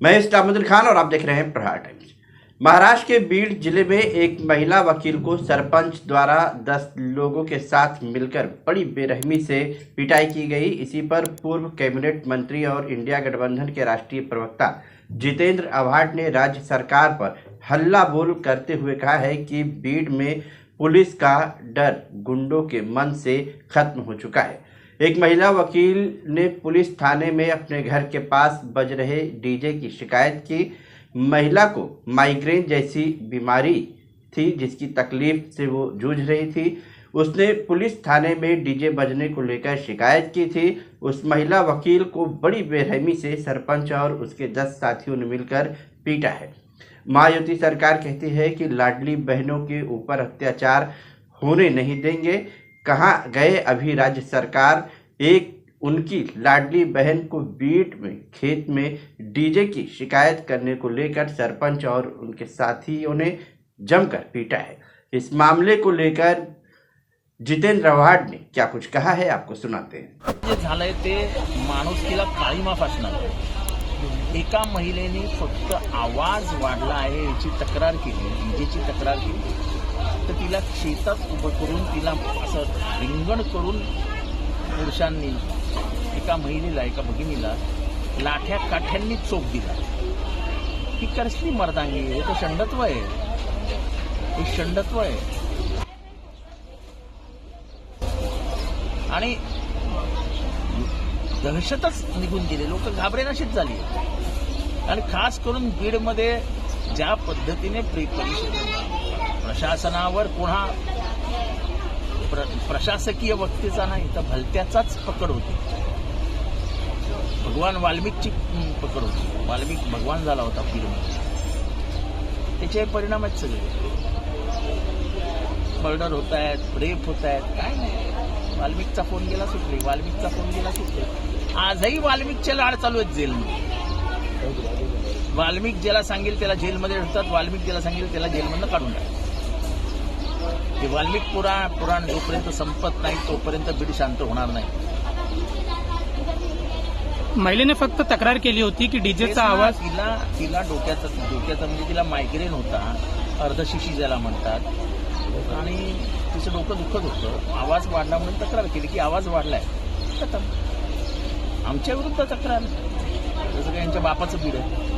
मैं इस्लामुद्दीन खान और आप देख रहे हैं प्रहार टाइम्स। महाराष्ट्र के बीड ज़िले में एक महिला वकील को सरपंच द्वारा 10 लोगों के साथ मिलकर बड़ी बेरहमी से पिटाई की गई। इसी पर पूर्व कैबिनेट मंत्री और इंडिया गठबंधन के राष्ट्रीय प्रवक्ता जितेंद्र आव्हाड ने राज्य सरकार पर हल्ला बोल करते हुए कहा है कि बीड में पुलिस का डर गुंडों के मन से खत्म हो चुका है। एक महिला वकील ने पुलिस थाने में अपने घर के पास बज रहे डीजे की शिकायत की। महिला को माइग्रेन जैसी बीमारी थी, जिसकी तकलीफ़ से वो जूझ रही थी। उसने पुलिस थाने में डीजे बजने को लेकर शिकायत की थी। उस महिला वकील को बड़ी बेरहमी से सरपंच और उसके दस साथियों ने मिलकर पीटा है। महायुति सरकार कहती है कि लाडली बहनों के ऊपर अत्याचार होने नहीं देंगे। कहाँ गए? अभी राज्य सरकार एक उनकी लाडली बहन को बीट में, खेत में डीजे की शिकायत करने को लेकर सरपंच और उनके साथियों ने जमकर पीटा है। इस मामले को लेकर जितेंद्र आव्हाड ने क्या कुछ कहा है, आपको सुनाते हैं। जे झालंय ते एका महिलेने फक्त आवाज़ वाढला आहे, याची तक्रार केली, डीजेची तक्रार केली. तर तिला शेतात उभं करून तिला असं रिंगण करून पुरुषांनी एका महिलेला एका भगिनीला लाठ्या काठ्यांनी चोप दिला. ही कसली मर्दांगी आहे? हे तर षंडत्व आहे. हे षंडत्व आहे. आणि दहशतच निघून गेले. लोक घाबरेनाशीच झाली. आणि खास करून बीडमध्ये ज्या पद्धतीने प्री परिषद प्रशासनावर पुन्हा प्र- प्रशासकीय वक्तेचा नाही तर भलत्याचाच पकड होती. भगवान वाल्मिकची पकड होती. वाल्मिक भगवान झाला होता बीडमध्ये त्याचे परिणाम आहेत सगळे. मर्डर होत आहेत रेप होत आहेत काय नाही. वाल्मिकचा फोन गेला सुटले वाल्मिकचा फोन गेला सुटले. आजही वाल्मिकचे लाड चालू आहेत जेलमध्ये. वाल्मिक ज्याला सांगेल त्याला जेलमध्ये ठेवतात वाल्मिक ज्याला सांगेल त्याला जेलमधनं काढून टाकतात. ते वाल्मिक पुराण पुराण जोपर्यंत संपत नाही तोपर्यंत बीड शांत होणार नाही. महिलेने फक्त तक्रार केली होती की डीजेचा आवाज तिला तिला डोक्याचा डोक्याचा म्हणजे तिला मायग्रेन होता. अर्धशिशी ज्याला म्हणतात. आणि तिचं डोकं दुखत होतं. आवाज वाढला म्हणून तक्रार केली की आवाज वाढलाय. खतम. आमच्या विरुद्ध तक्रार. जसं काही यांच्या बापाचं बीड आहे.